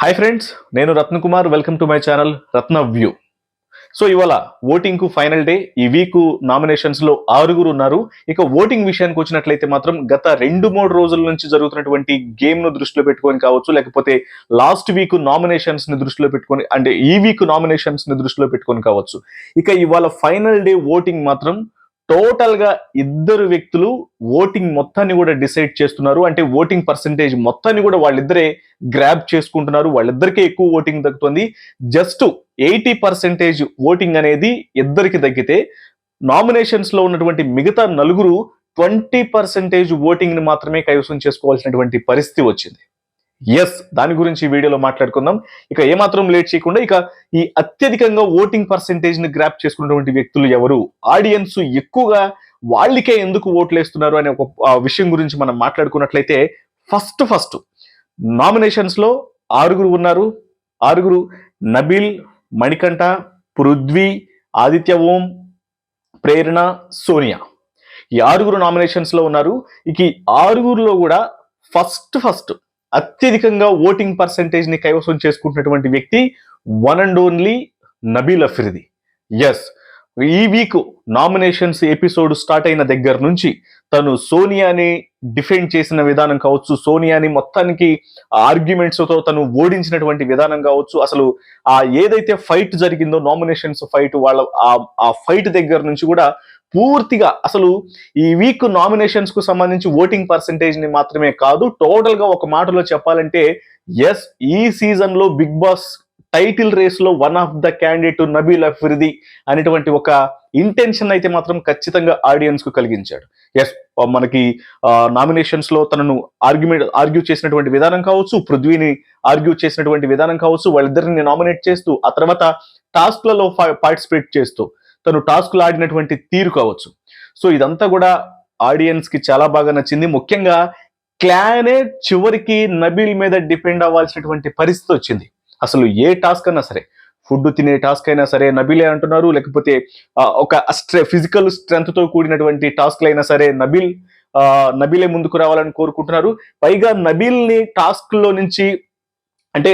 Hi friends నేను Ratnakumar welcome to my channel Ratna view so ఇవాళ ఓటింగ్కు final day ఈ వీక్ నామినేషన్స్లో ఆరుగురు ఉన్నారు. ఇక ఓటింగ్ విషయానికి వచ్చినట్లయితే మాత్రం గత రెండు మూడు రోజుల నుంచి జరుగుతున్నటువంటి గేమ్ను దృష్టిలో పెట్టుకొని కావచ్చు లేకపోతే లాస్ట్ వీక్ నామినేషన్స్ని దృష్టిలో పెట్టుకొని అంటే ఈ వీక్ నామినేషన్స్ని దృష్టిలో పెట్టుకొని కావచ్చు. ఇక ఇవాళ ఫైనల్ డే ఓటింగ్ మాత్రం టోటల్గా ఇద్దరు వ్యక్తులు ఓటింగ్ మొత్తాన్ని కూడా డిసైడ్ చేస్తున్నారు. అంటే ఓటింగ్ పర్సంటేజ్ మొత్తాన్ని కూడా వాళ్ళిద్దరే గ్రాప్ చేసుకుంటున్నారు. వాళ్ళిద్దరికే ఎక్కువ ఓటింగ్ దక్కుతుంది. జస్ట్ ఎయిటీ పర్సెంటేజ్ ఓటింగ్ అనేది ఇద్దరికి తగ్గితే నామినేషన్స్లో ఉన్నటువంటి మిగతా నలుగురు ట్వంటీ పర్సెంటేజ్ ఓటింగ్ని మాత్రమే కైవసం చేసుకోవాల్సినటువంటి పరిస్థితి వచ్చింది. ఎస్ దాని గురించి ఈ వీడియోలో మాట్లాడుకుందాం. ఇక ఏమాత్రం లేట్ చేయకుండా ఇక ఈ అత్యధికంగా ఓటింగ్ పర్సంటేజ్ని గ్రాప్ చేసుకున్నటువంటి వ్యక్తులు ఎవరు? ఆడియన్స్ ఎక్కువగా వాళ్ళకే ఎందుకు ఓట్లు వేస్తున్నారు అనే ఒక విషయం గురించి మనం మాట్లాడుకున్నట్లయితే ఫస్ట్ ఫస్ట్ నామినేషన్స్లో ఆరుగురు ఉన్నారు. ఆరుగురు నబిల్ మణికంఠ పృథ్వీ ఆదిత్య ఓం ప్రేరణ సోనియా. ఈ ఆరుగురు నామినేషన్స్లో ఉన్నారు. ఇక ఈ ఆరుగురులో కూడా ఫస్ట్ ఫస్ట్ అత్యధికంగా ఓటింగ్ పర్సంటేజ్ని కైవసం చేసుకుంటున్నటువంటి వ్యక్తి one and only Nabeel Afridi. Yes ఈ వీక్ నామినేషన్స్ ఎపిసోడ్ స్టార్ట్ అయిన దగ్గర నుంచి తను సోనియాని డిఫెండ్ చేసిన విధానం కావచ్చు సోనియాని మొత్తానికి ఆర్గ్యుమెంట్స్తో తను ఓడించినటువంటి విధానం కావచ్చు అసలు ఆ ఏదైతే ఫైట్ జరిగిందో నామినేషన్స్ ఫైట్ వాళ్ళ ఆ ఫైట్ దగ్గర నుంచి కూడా పూర్తిగా అసలు ఈ వీక్ నామినేషన్స్కు సంబంధించి ఓటింగ్ పర్సంటేజ్ని మాత్రమే కాదు టోటల్గా ఒక మాటలో చెప్పాలంటే ఎస్ ఈ సీజన్లో బిగ్ బాస్ టైటిల్ రేస్లో one of the candidate Nabeel Afridi అనేటువంటి ఒక ఇంటెన్షన్ అయితే మాత్రం ఖచ్చితంగా ఆడియన్స్కు కలిగించాడు. ఎస్ మనకి నామినేషన్స్లో తనను ఆర్గ్యుమెంట్ ఆర్గ్యూ చేసినటువంటి విధానం కావచ్చు పృథ్వీని ఆర్గ్యూ చేసినటువంటి విధానం కావచ్చు వాళ్ళిద్దరిని నామినేట్ చేస్తూ ఆ తర్వాత టాస్క్లలో పార్టిసిపేట్ చేస్తూ తను టాస్క్లు ఆడినటువంటి తీరు కావచ్చు. సో ఇదంతా కూడా ఆడియన్స్కి చాలా బాగా నచ్చింది. ముఖ్యంగా క్లానే చివరికి నబీల్ మీద డిపెండ్ అవ్వాల్సినటువంటి పరిస్థితి వచ్చింది. అసలు ఏ టాస్క్ అన్నా సరే ఫుడ్ తినే టాస్క్ అయినా సరే నబీలే అంటున్నారు లేకపోతే ఒక స్ట్రె ఫిజికల్ స్ట్రెంగ్త్తో కూడినటువంటి టాస్క్లు అయినా సరే నబీల్ ఆ, నబీలే ముందుకు రావాలని కోరుకుంటున్నారు. పైగా నబీల్ని టాస్క్లో నుంచి అంటే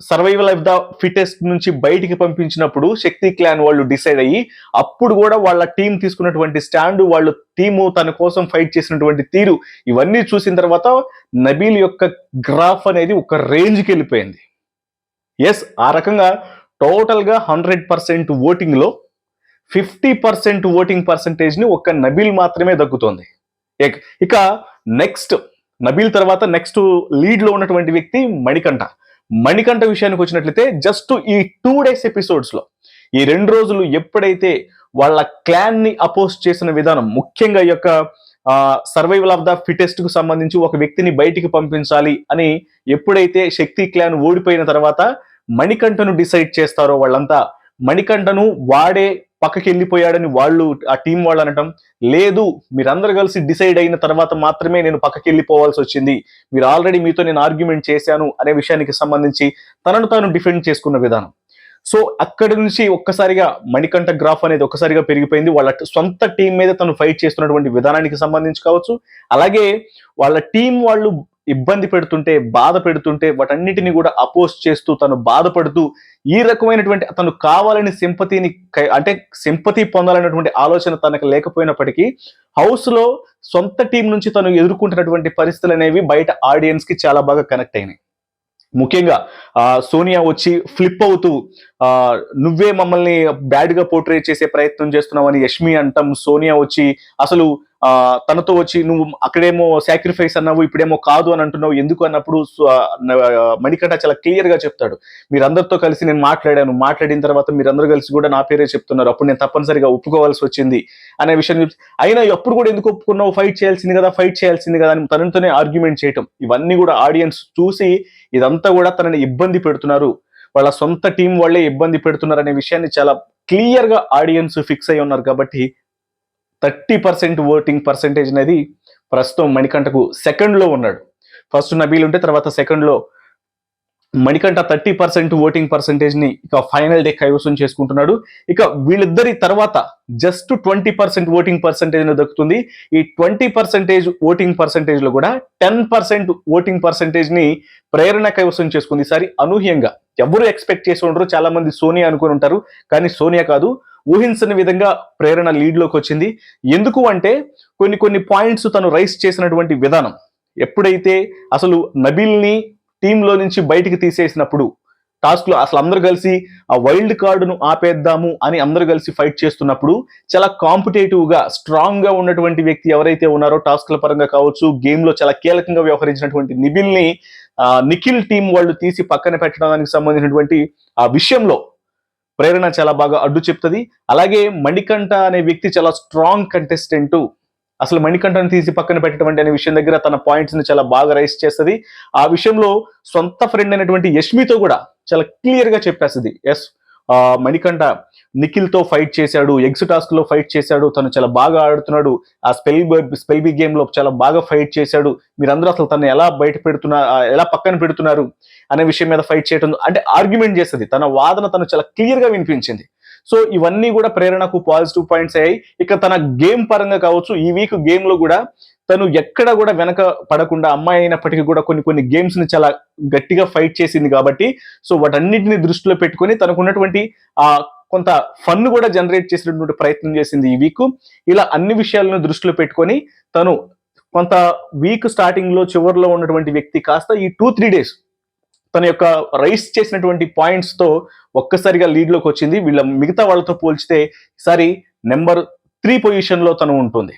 సర్వైవల్ ఆఫ్ ద ఫిటెస్ట్ నుంచి బయటికి పంపించినప్పుడు శక్తి క్లాన్ వాళ్ళు డిసైడ్ అయ్యి అప్పుడు కూడా వాళ్ళ టీం తీసుకున్నటువంటి స్టాండ్ వాళ్ళు టీము తన కోసం ఫైట్ చేసినటువంటి తీరు ఇవన్నీ చూసిన తర్వాత నబీల్ యొక్క గ్రాఫ్ అనేది ఒక రేంజ్కి వెళ్ళిపోయింది. ఎస్ ఆ రకంగా టోటల్గా హండ్రెడ్ పర్సెంట్ ఓటింగ్లో ఫిఫ్టీ పర్సెంట్ ఓటింగ్ పర్సంటేజ్ని ఒక్క నబీల్ మాత్రమే దక్కుతోంది. ఇక- నెక్స్ట్ నబీల్ తర్వాత నెక్స్ట్ లీడ్లో ఉన్నటువంటి వ్యక్తి మణికంఠ. మణికంఠ విషయానికి వచ్చినట్లయితే జస్ట్ ఈ టూ డేస్ ఎపిసోడ్స్లో ఈ రెండు రోజులు ఎప్పుడైతే వాళ్ళ క్లాన్ని అపోజ్ చేసిన విధానం ముఖ్యంగా ఈ యొక్క సర్వైవల్ ఆఫ్ ద ఫిటెస్ట్కు సంబంధించి ఒక వ్యక్తిని బయటికి పంపించాలి అని ఎప్పుడైతే శక్తి క్లాన్ ఓడిపోయిన తర్వాత మణికంఠను డిసైడ్ చేస్తారో వాళ్ళంతా మణికంఠను వాడే పక్కకి వెళ్ళిపోయాడని వాళ్ళు ఆ టీం వాళ్ళు అనటం లేదు. మీరందరూ కలిసి డిసైడ్ అయిన తర్వాత మాత్రమే నేను పక్కకి వెళ్ళిపోవాల్సి వచ్చింది. మీరు ఆల్రెడీ మీతో నేను ఆర్గ్యుమెంట్ చేశాను అనే విషయానికి సంబంధించి తనను తాను డిఫెండ్ చేసుకున్న విధానం. సో అక్కడి నుంచి ఒక్కసారిగా మణికంఠ గ్రాఫ్ అనేది ఒక్కసారిగా పెరిగిపోయింది. వాళ్ళ సొంత టీం మీద తను ఫైట్ చేస్తున్నటువంటి విధానానికి సంబంధించి కావచ్చు. అలాగే వాళ్ళ టీం వాళ్ళు ఇబ్బంది పెడుతుంటే బాధ పెడుతుంటే వాటన్నిటిని కూడా అపోజ్ చేస్తూ తను బాధపడుతూ ఈ రకమైనటువంటి తను కావాలని సింపతిని కై- అంటే సింపతి పొందాలనేటువంటి ఆలోచన తనకు లేకపోయినప్పటికీ హౌస్లో సొంత టీం నుంచి తను ఎదుర్కొంటున్నటువంటి పరిస్థితులు అనేవి బయట ఆడియన్స్కి చాలా బాగా కనెక్ట్ అయినాయి. ముఖ్యంగా ఆ సోనియా వచ్చి ఫ్లిప్ అవుతూ ఆ నువ్వే మమ్మల్ని బ్యాడ్గా చేసే ప్రయత్నం చేస్తున్నావని యష్మి అంటాం సోనియా వచ్చి అసలు తనతో వచ్చి నువ్వు అక్కడేమో సాక్రిఫైస్ అన్నావు ఇప్పుడేమో కాదు అని అంటున్నావు ఎందుకు? అన్నప్పుడు సు- మణికంఠ చాలా క్లియర్గా చెప్తాడు. మీరందరితో కలిసి నేను మాట్లాడాను మాట్లాడిన తర్వాత మీరందరూ కలిసి కూడా నా పేరే చెప్తున్నారు. అప్పుడు నేను తప్పనిసరిగా ఒప్పుకోవాల్సి వచ్చింది. అనే విషయం అయినా ఎప్పుడు కూడా ఎందుకు ఒప్పుకున్నావు? ఫైట్ చేయాల్సింది కదా ఫైట్ చేయాల్సింది కదా అని తనతోనే ఆర్గ్యుమెంట్ చేయటం. ఇవన్నీ కూడా ఆడియన్స్ చూసి ఇదంతా కూడా తనని ఇబ్బంది పెడుతున్నారు. వాళ్ళ సొంత టీం వాళ్ళే ఇబ్బంది పెడుతున్నారు అనే విషయాన్ని చాలా క్లియర్గా ఆడియన్స్ ఫిక్స్ అయి ఉన్నారు కాబట్టి థర్టీ పర్సెంట్ ఓటింగ్ పర్సెంటేజ్ అనేది ప్రస్తుతం మణికంఠకు సెకండ్లో ఉన్నాడు. ఫస్ట్ నబీల్ ఉంటే తర్వాత సెకండ్లో మణికంఠ థర్టీ పర్సెంట్ ఓటింగ్ పర్సెంటేజ్ని ఇక ఫైనల్ డే కైవసం చేసుకుంటున్నాడు. ఇక వీళ్ళిద్దరి తర్వాత just twenty percent voting percentage దక్కుతుంది. ఈ ట్వంటీ పర్సెంటేజ్ ఓటింగ్ పర్సెంటేజ్లో కూడా టెన్ పర్సెంట్ ఓటింగ్ పర్సెంటేజ్ని ప్రేరణ కైవసం చేసుకుంది. ఈసారి అనూహ్యంగా ఎవరు ఎక్స్పెక్ట్ చేసి ఉండరు. చాలామంది సోనియా అనుకుని ఉంటారు. కానీ సోనియా కాదు ఊహించని విధంగా ప్రేరణ లీడ్లోకి వచ్చింది. ఎందుకు అంటే కొన్ని కొన్ని పాయింట్స్ తను రైస్ చేసినటువంటి విధానం. ఎప్పుడైతే అసలు నబిల్ని టీంలో నుంచి బయటికి తీసేసినప్పుడు టాస్క్లో అసలు అందరూ కలిసి ఆ వైల్డ్ కార్డును ఆపేద్దాము అని అందరూ కలిసి ఫైట్ చేస్తున్నప్పుడు చాలా కాంపిటేటివ్గా స్ట్రాంగ్గా ఉన్నటువంటి వ్యక్తి ఎవరైతే ఉన్నారో టాస్క్ల పరంగా కావచ్చు గేమ్లో చాలా కీలకంగా వ్యవహరించినటువంటి నిబిల్ని నిఖిల్ టీం వాళ్ళు తీసి పక్కన పెట్టడానికి సంబంధించినటువంటి ఆ విషయంలో ప్రేరణ చాలా బాగా అడ్డు చెప్తుంది. అలాగే మణికంఠ అనే వ్యక్తి చాలా స్ట్రాంగ్ కంటెస్టెంట్ అసలు మణికంఠను తీసి పక్కన పెట్టడం అనే విషయం దగ్గర తన పాయింట్స్ని చాలా బాగా రైస్ చేస్తుంది. ఆ విషయంలో సొంత ఫ్రెండ్ అయినటువంటి యష్మితో కూడా చాలా క్లియర్గా చెప్పేస్తుంది. ఎస్ మణికంఠ నిఖిల్తో ఫైట్ చేశాడు ఎగ్స్ టాస్క్లో ఫైట్ చేశాడు తను చాలా బాగా ఆడుతున్నాడు ఆ స్పెల్ స్పెల్ బి గేమ్లో చాలా బాగా ఫైట్ చేశాడు మీరందరూ అసలు తను ఎలా బయట పెడుతున్నారు ఎలా పక్కన పెడుతున్నారు అనే విషయం మీద ఫైట్ చేయటం అంటే ఆర్గ్యుమెంట్ చేస్తుంది తన వాదన తను చాలా క్లియర్గా వినిపించింది. సో ఇవన్నీ కూడా ప్రేరణకు పాజిటివ్ పాయింట్స్ అయ్యాయి. ఇక తన గేమ్ పరంగా కావచ్చు ఈ వీక్ గేమ్లో కూడా తను ఎక్కడ కూడా వెనక పడకుండా అమ్మాయి అయినప్పటికీ కూడా కొన్ని కొన్ని గేమ్స్ని చాలా గట్టిగా ఫైట్ చేసింది కాబట్టి సో వాటన్నిటిని దృష్టిలో పెట్టుకొని తనకున్నటువంటి ఆ కొంత ఫన్ కూడా జనరేట్ చేసినటువంటి ప్రయత్నం చేసింది ఈ వీక్ ఇలా అన్ని విషయాలను దృష్టిలో పెట్టుకొని తను కొంత వీక్ స్టార్టింగ్లో చివరిలో ఉన్నటువంటి వ్యక్తి కాస్త ఈ టూ త్రీ డేస్ తన యొక్క రైస్ చేసినటువంటి పాయింట్స్తో ఒక్కసారిగా లీడ్లోకి వచ్చింది. వీళ్ళ మిగతా వాళ్ళతో పోల్చితే ఈసారి నెంబర్ త్రీ పొజిషన్లో తను ఉంటుంది.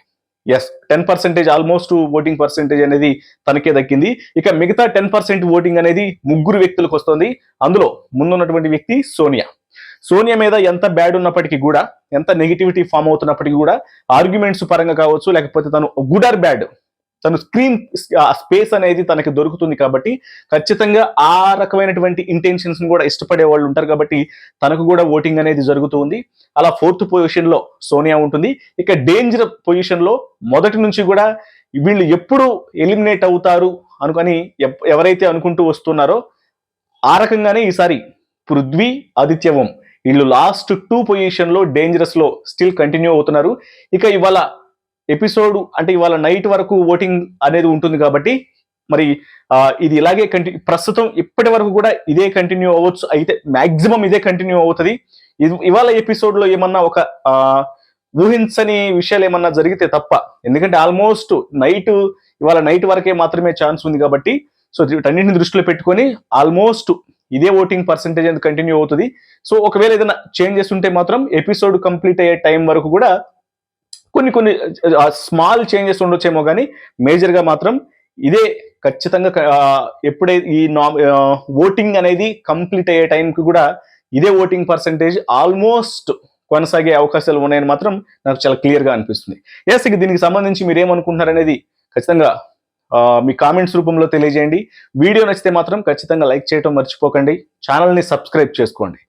Yes ten percentage almost voting percentage అనేది తనకే దక్కింది. ఇక మిగతా టెన్ పర్సెంట్ ఓటింగ్ అనేది ముగ్గురు వ్యక్తులకు వస్తుంది. అందులో ముందున్నటువంటి వ్యక్తి సోనియా. సోనియా మీద ఎంత బ్యాడ్ ఉన్నప్పటికీ కూడా ఎంత నెగిటివిటీ ఫామ్ అవుతున్నప్పటికీ కూడా ఆర్గ్యుమెంట్స్ పరంగా కావచ్చు లేకపోతే తను గుడ్ ఆర్ బ్యాడ్ తను స్క్రీన్ స్పేస్ అనేది తనకి దొరుకుతుంది కాబట్టి ఖచ్చితంగా ఆ రకమైనటువంటి ఇంటెన్షన్స్ కూడా ఇష్టపడే వాళ్ళు ఉంటారు కాబట్టి తనకు కూడా ఓటింగ్ అనేది జరుగుతుంది. అలా ఫోర్త్ పొజిషన్లో సోనియా ఉంటుంది. ఇక డేంజర్ పొజిషన్లో మొదటి నుంచి కూడా వీళ్ళు ఎప్పుడు ఎలిమినేట్ అవుతారు అనుకొని ఎవరైతే అనుకుంటూ వస్తున్నారో ఆ రకంగానే ఈసారి పృథ్వీ ఆదిత్యవం వీళ్ళు లాస్ట్ టూ పొజిషన్లో డేంజరస్లో స్టిల్ కంటిన్యూ అవుతున్నారు. ఇక ఇవాళ ఎపిసోడ్ అంటే ఇవాళ నైట్ వరకు ఓటింగ్ అనేది ఉంటుంది కాబట్టి మరి ఇది ఇలాగే కంటిన్యూ ప్రస్తుతం ఇప్పటి వరకు కూడా ఇదే కంటిన్యూ అవ్వచ్చు. అయితే మాక్సిమం ఇదే కంటిన్యూ అవుతుంది. ఇది- ఇవాళ ఎపిసోడ్లో ఏమన్నా ఒక ఊహించని విషయాలు ఏమన్నా జరిగితే తప్ప ఎందుకంటే ఆల్మోస్ట్ నైట్ ఇవాళ నైట్ వరకే మాత్రమే ఛాన్స్ ఉంది కాబట్టి సో వీటన్నింటిని దృష్టిలో పెట్టుకొని ఆల్మోస్ట్ ఇదే ఓటింగ్ పర్సంటేజ్ అనేది కంటిన్యూ అవుతుంది. సో ఒకవేళ ఏదైనా చేంజెస్ ఉంటే మాత్రం ఎపిసోడ్ కంప్లీట్ అయ్యే టైం వరకు కూడా కొన్ని కొన్ని స్మాల్ చేంజెస్ ఉండొచ్చేమో కానీ మేజర్గా మాత్రం ఇదే ఖచ్చితంగా ఎప్పుడైతే ఈ నా ఓటింగ్ అనేది కంప్లీట్ అయ్యే టైంకి కూడా ఇదే ఓటింగ్ పర్సంటేజ్ ఆల్మోస్ట్ కొనసాగే అవకాశాలు ఉన్నాయని మాత్రం నాకు చాలా క్లియర్గా అనిపిస్తుంది. ఎస్ ఇక దీనికి సంబంధించి మీరు ఏమనుకుంటున్నారు అనేది ఖచ్చితంగా మీ కామెంట్స్ రూపంలో తెలియజేయండి. వీడియో నచ్చితే మాత్రం ఖచ్చితంగా లైక్ చేయడం మర్చిపోకండి. ఛానల్ని సబ్స్క్రైబ్ చేసుకోండి.